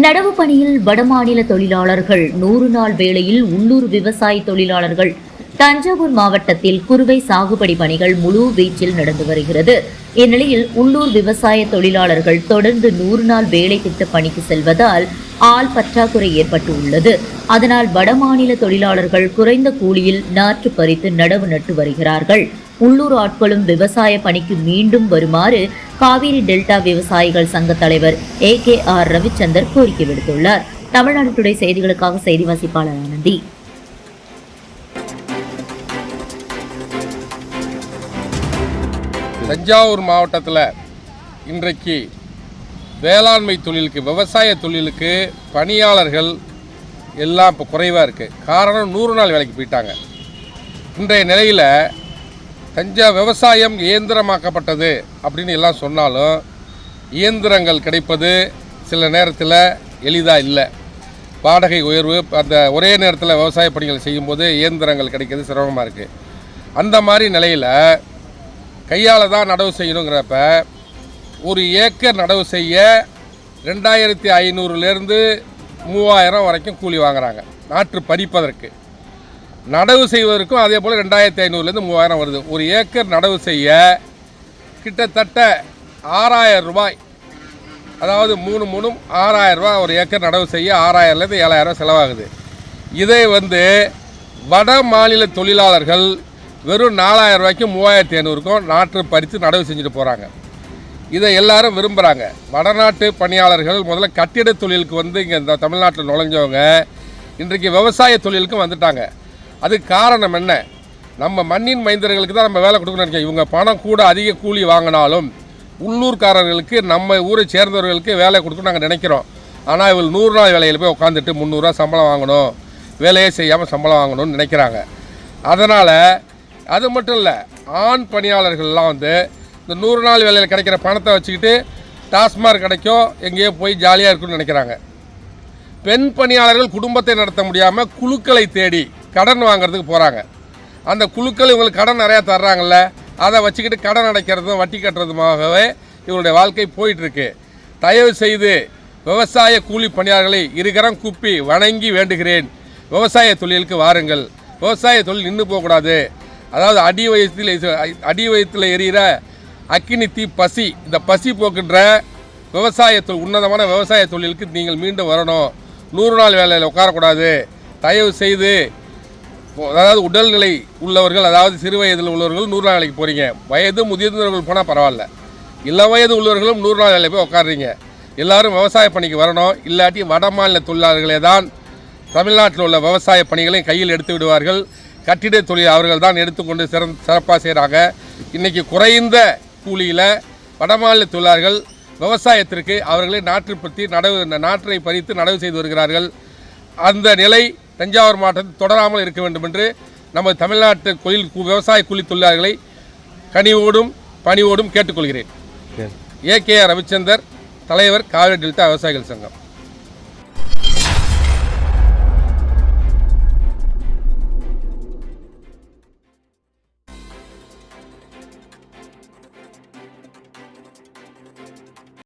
நடவு பணியில் வடமாநில தொழிலாளர்கள் நூறு நாள் வேளையில் உள்ளூர் விவசாய தொழிலாளர்கள். தஞ்சாவூர் மாவட்டத்தில் குறுவை சாகுபடி பணிகள் முழு வீச்சில் நடந்து வருகிறது. இந்நிலையில் உள்ளூர் விவசாய தொழிலாளர்கள் தொடர்ந்து நூறு நாள் வேலை திட்ட பணிக்கு செல்வதால் ஆள் பற்றாக்குறை ஏற்பட்டு உள்ளது அதனால் வடமாநில தொழிலாளர்கள் குறைந்த கூலியில் நாற்று பறித்து நடவு நட்டு வருகிறார்கள். உள்ளூர் ஆட்களும் விவசாய பணிக்கு மீண்டும் வருமாறு காவிரி டெல்டா விவசாயிகள் சங்க தலைவர் ஏ கே ஆர் ரவிச்சந்தர் கோரிக்கை விடுத்துள்ளார். தமிழ்நாடு டுடே செய்திகளுக்காக செய்தி வாசிப்பாளர் ஆனந்தி. தஞ்சாவூர் மாவட்டத்தில் இன்றைக்கு வேளாண்மை தொழிலுக்கு விவசாய தொழிலுக்கு பணியாளர்கள் எல்லாம் இப்போ குறைவாக இருக்குது காரணம் நூறு நாள் வேலைக்கு போயிட்டாங்க. இன்றைய நிலையில் தஞ்சா விவசாயம் இயந்திரமாக்கப்பட்டது அப்படின்னு எல்லாம் சொன்னாலும் இயந்திரங்கள் கிடைப்பது சில நேரத்தில் எளிதாக இல்லை. வாடகை உயர்வு அந்த ஒரே நேரத்தில் விவசாய பணிகள் செய்யும்போது இயந்திரங்கள் கிடைக்கிறது சிரமமாக இருக்குது அந்த மாதிரி நிலையில் கையால் தான் நடவு செய்யணுங்கிறப்ப ஒரு ஏக்கர் நடவு செய்ய ரெண்டாயிரத்தி ஐநூறுலேருந்து மூவாயிரம் வரைக்கும் கூலி வாங்குறாங்க. நாற்று பறிப்பதற்கு. நடவு செய்வதற்கும் அதே போல் ரெண்டாயிரத்தி ஐநூறுலேருந்து மூவாயிரம் வருது. ஒரு ஏக்கர் நடவு செய்ய கிட்டத்தட்ட ஆறாயிரம் ரூபாய். அதாவது மூணு மூணும் ஆறாயிரம் ரூபாய் ஒரு ஏக்கர் நடவு செய்ய ஆறாயிரம்லேருந்து ஏழாயிரம் செலவாகுது. இதை வந்து வட மாநில தொழிலாளர்கள் வெறும் நாலாயிரம் ரூபாய்க்கும் மூவாயிரத்தி ஐநூறுக்கும் நாற்று பறித்து நடவு செஞ்சுட்டு போகிறாங்க இதை எல்லாரும் விரும்புகிறாங்க வடநாட்டு பணியாளர்கள் முதல்ல கட்டிட தொழிலுக்கு வந்து இங்கே இந்த தமிழ்நாட்டில் நுழைஞ்சவங்க இன்றைக்கு விவசாய தொழிலுக்கும் வந்துட்டாங்க. அதுக்கு காரணம் என்ன? நம்ம மண்ணின் மைந்தர்களுக்கு தான் நம்ம வேலை கொடுக்கணும் நினைக்கிறோம் இவங்க பணம் கூட அதிக கூலி வாங்கினாலும் உள்ளூர்காரர்களுக்கு நம்ம ஊரை சேர்ந்தவர்களுக்கு வேலை கொடுக்கணும் நாங்கள் நினைக்கிறோம். ஆனால் இவள் நூறு நாள் வேலையில் போய் உட்காந்துட்டு முந்நூறுரூவா சம்பளம் வாங்கணும் வேலையே செய்யாமல் சம்பளம் வாங்கணும்னு நினைக்கிறாங்க. அதனால் அது மட்டும் இல்லை ஆண் பணியாளர்கள்லாம் வந்து இந்த நூறு நாள் வேலையில் கிடைக்கிற பணத்தை வச்சுக்கிட்டு டாஸ்மாக் கிடைக்கும் எங்கேயோ போய் ஜாலியாக இருக்குன்னு நினைக்கிறாங்க. பெண் பணியாளர்கள் குடும்பத்தை நடத்த முடியாமல் குழுக்களை தேடி கடன் வாங்குறதுக்கு போகிறாங்க அந்த குழுக்கள் இவங்களுக்கு கடன் நிறையா தர்றாங்கல்ல அதை வச்சுக்கிட்டு கடன் அடைக்கிறதும் வட்டி கட்டுறதுமாகவே இவருடைய வாழ்க்கை போயிட்டுருக்கு. தயவு செய்து விவசாய கூலி பணியாளர்களை இருகரம் குப்பி வணங்கி வேண்டுகிறேன். விவசாய தொழிலுக்கு வாருங்கள். விவசாய தொழில் நின்று போகக்கூடாது. அதாவது அடி வயத்தில் அடி வயத்தில் எரியிற அக்கினி தீ பசி. இந்த பசி போக்குன்ற விவசாய தொழில் உன்னதமான விவசாய தொழிலுக்கு நீங்கள் மீண்டும் வரணும். நூறு நாள் வேலையில் உட்காரக்கூடாது. தயவு செய்து அதாவது உடல்நிலை உள்ளவர்கள் அதாவது சிறு வயதில் உள்ளவர்கள் நூறு நாள் வேலைக்கு போகிறீங்க வயது முதிர்ந்தவர்கள் போனால் பரவாயில்ல. இள வயது உள்ளவர்களும் நூறு நாள் வேலையில் போய் உட்காடுறீங்க எல்லாரும் விவசாய பணிக்கு வரணும். இல்லாட்டி வட மாநில தொழிலாளர்களே தான் தமிழ்நாட்டில் உள்ள விவசாய பணிகளை கையில் எடுத்து விடுவார்கள். கட்டிட தொழில் அவர்கள் தான் எடுத்துக்கொண்டு சிறந்த சிறப்பாக செய்கிறாங்க இன்றைக்கி குறைந்த கூலியில் வடமாநில தொழிலாளர்கள் விவசாயத்திற்கு அவர்களே நாற்று பற்றி நடவு நாற்றை பறித்து நடவு செய்து வருகிறார்கள். அந்த நிலை தஞ்சாவூர் மாவட்டத்தில் தொடராமல் இருக்க வேண்டும் என்று நமது தமிழ்நாட்டு தொழில் விவசாய கூலி தொழிலாளர்களை கனிவோடும் பணிவோடும் கேட்டுக்கொள்கிறேன். ஏ கே ரவிச்சந்தர் தலைவர் காவிரி டெல்டா விவசாயிகள் சங்கம்.